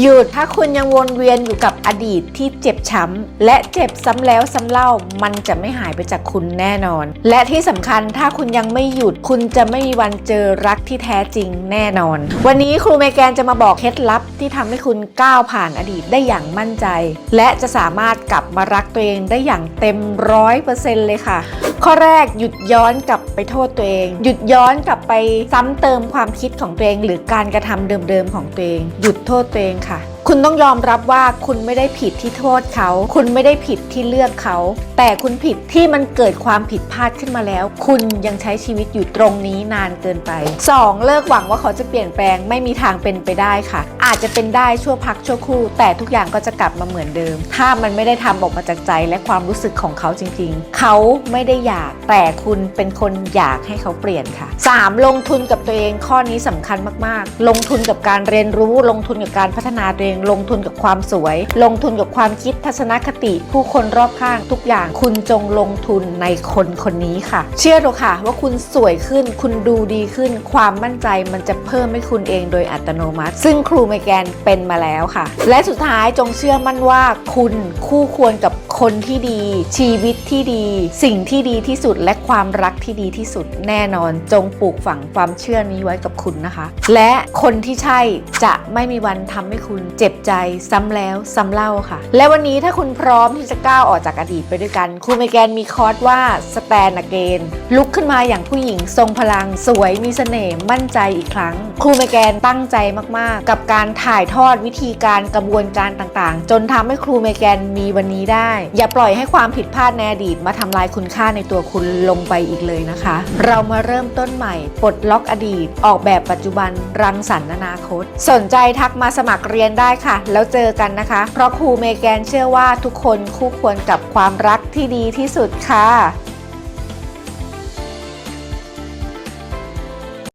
หยุดถ้าคุณยังวนเวียนอยู่กับอดีตที่เจ็บช้ำและเจ็บซ้ำแล้วซ้ำเล่า มันจะไม่หายไปจากคุณแน่นอน และที่สำคัญถ้าคุณยังไม่หยุดคุณจะไม่มีวันเจอรักที่แท้จริงแน่นอน วันนี้ครูเมแกนจะมาบอกเคล็ดลับที่ทำให้คุณก้าวผ่านอดีตได้อย่างมั่นใจ และจะสามารถกลับมารักตัวเองได้อย่างเต็มร้อยเปอร์เซ็นต์เลยค่ะ ข้อแรกหยุดย้อนกลับไปโทษตัวเอง หยุดย้อนกลับไปซ้ำเติมความคิดของตัวเอง หรือการกระทำเดิมๆของตัวเอง หยุดโทษตัวเองค่ะ คุณต้องยอมรับว่าคุณไม่ได้ผิดที่โทษเขา คุณไม่ได้ผิดที่เลือกเขา แต่คุณผิดที่มันเกิดความผิดพลาดขึ้นมาแล้ว คุณยังใช้ชีวิตอยู่ตรงนี้นานเกินไป 2. เลิกหวังว่าเขาจะเปลี่ยนแปลงไม่มีทางเป็นไปได้ค่ะ อาจจะเป็นได้ชั่วพักชั่วครู่ แต่ทุกอย่างก็จะกลับมาเหมือนเดิม ถ้ามันไม่ได้ทำออกมาจากใจและความรู้สึกของเขาจริง ๆ เขาไม่ได้อยากแต่คุณเป็นคนอยากให้เขาเปลี่ยนค่ะ 3. ลงทุนกับตัวเองข้อนี้สำคัญมากๆ ลงทุนกับการเรียนรู้ลงทุนกับการพัฒนาตัวเองลงทุนกับความสวย ลงทุนกับความคิดทัศนคติ ผู้คนรอบข้างทุกอย่าง คุณจงลงทุนในคนคนนี้ค่ะ เชื่อเถอะค่ะ ว่าคุณสวยขึ้น คุณดูดีขึ้น ความมั่นใจมันจะเพิ่มให้คุณเองโดยอัตโนมัติ ซึ่งครูเมแกนเป็นมาแล้วค่ะ และสุดท้ายจงเชื่อมั่นว่าคุณคู่ควรกับ คนที่ดี ชีวิตที่ดี สิ่งที่ดีที่สุดและความรักที่ดีที่สุดแน่นอน จงปลูกฝังความเชื่อนี้ไว้กับคุณนะคะ และคนที่ใช่จะไม่มีวันทำให้คุณเจ็บใจซ้ำแล้วซ้ำเล่าค่ะ และวันนี้ถ้าคุณพร้อมที่จะก้าวออกจากอดีตไปด้วยกันครูไมแกนมีคอร์สว่า stand again ลุกขึ้นมาอย่างผู้หญิงทรงพลังสวยมีเสน่ห์มั่นใจอีกครั้ง ครูไมแกนตั้งใจมากๆ กับการถ่ายทอดวิธีการกระบวนการต่างๆ จนทำให้ครูไมแกนมีวันนี้ได้อย่าปล่อยให้ความผิดพลาดในอดีตมาทำลายคุณค่าในตัวคุณลงไปอีกเลยนะคะ เรามาเริ่มต้นใหม่ปลดล็อกอดีต ออกแบบปัจจุบันรังสรรค์อนาคต สนใจทักมาสมัครเรียนได้ค่ะ แล้วเจอกันนะคะ เพราะครูเมแกนเชื่อว่าทุกคนคู่ควรกับความรักที่ดีที่สุดค่ะ